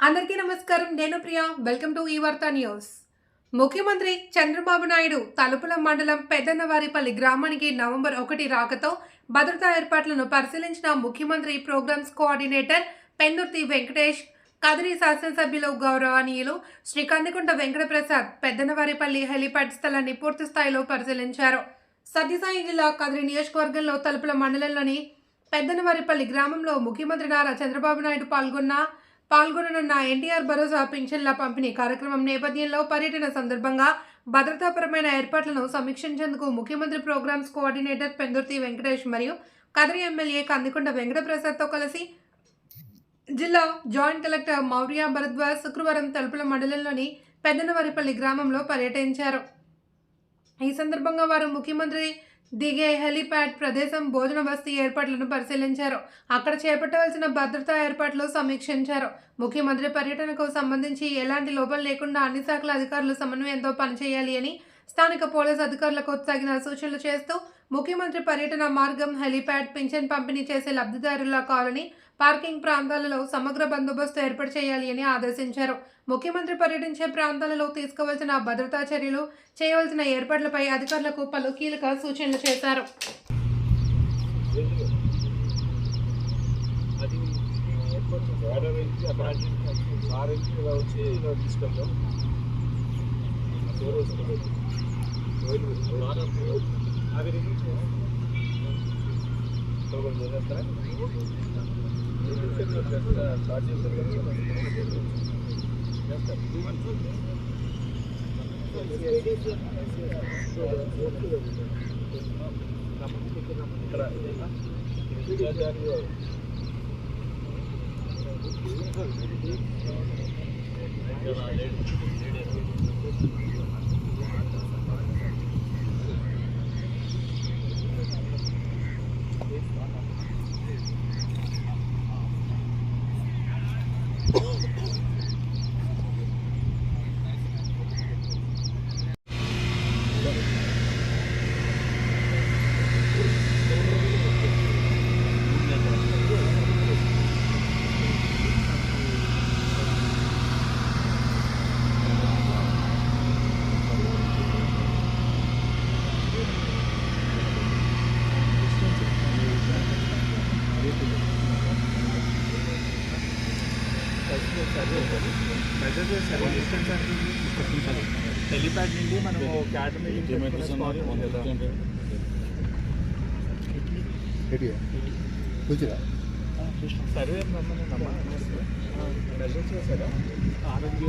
అందరికీ నమస్కారం. నేను ప్రియా. వెల్కమ్ టు ఈ వార్తా న్యూస్. ముఖ్యమంత్రి చంద్రబాబు నాయుడు తలుపుల మండలం పెద్దన్నవారిపల్లి గ్రామానికి నవంబర్ ఒకటి రాకతో భద్రతా ఏర్పాట్లను పరిశీలించిన ముఖ్యమంత్రి ప్రోగ్రామ్స్ కోఆర్డినేటర్ పెందుర్తి వెంకటేష్ కదిరి శాసనసభ్యులు గౌరవనీయులు శ్రీ కందికుంట వెంకటప్రసాద్ పెద్దనవారిపల్లి హెలిప్యాడ్ స్థలాన్ని పూర్తి స్థాయిలో పరిశీలించారు. సత్యసాయి జిల్లా కదిరి నియోజకవర్గంలో తలుపుల మండలంలోని పెద్దనవారిపల్లి గ్రామంలో ముఖ్యమంత్రి నారా చంద్రబాబు నాయుడు పాల్గొన్న పాల్గొననున్న ఎన్టీఆర్ భరోసా పింఛన్ల పంపిణీ కార్యక్రమం నేపథ్యంలో పర్యటన సందర్భంగా భద్రతాపరమైన ఏర్పాట్లను సమీక్షించేందుకు ముఖ్యమంత్రి ప్రోగ్రామ్స్ కోఆర్డినేటర్ పెందుర్తి వెంకటేష్ మరియు కదిరి ఎమ్మెల్యే కందికొండ వెంకటప్రసాద్తో కలిసి జిల్లా జాయింట్ కలెక్టర్ మౌర్య భరద్వాజ్ శుక్రవారం తలుపుల మండలంలోని పెద్దనవారిపల్లి గ్రామంలో పర్యటించారు. ఈ సందర్భంగా వారు ముఖ్యమంత్రి దిగే హెలీప్యాడ్ ప్రదేశం భోజన వసతి ఏర్పాట్లను పరిశీలించారు. అక్కడ చేపట్టవలసిన భద్రతా ఏర్పాట్లు సమీక్షించారు. ముఖ్యమంత్రి పర్యటనకు సంబంధించి ఎలాంటి లోపం లేకుండా అన్ని శాఖల అధికారులు సమన్వయంతో పనిచేయాలి అని స్థానిక పోలీస్ అధికారులకు తగిన సూచనలు చేస్తూ ముఖ్యమంత్రి పర్యటన మార్గం హెలిప్యాడ్ పింఛన్ పంపిణీ చేసే లబ్ధిదారుల కాలనీ పార్కింగ్ ప్రాంతాలలో సమగ్ర బందోబస్తు ఏర్పాటు చేయాలి అని ఆదేశించారు. ముఖ్యమంత్రి పర్యటించే ప్రాంతాలలో తీసుకోవాల్సిన భద్రతా చర్యలు చేయవలసిన ఏర్పాట్లపై అధికారులకు పలు కీలక సూచనలు చేశారు. అది ఇక్కడ ఇక్కడ హెలిప్యాడ్ నుండి మనము అకాడమీ రెడీయా కూర్చురా సర్వే మెజర్ చేశారా ఆరోగ్య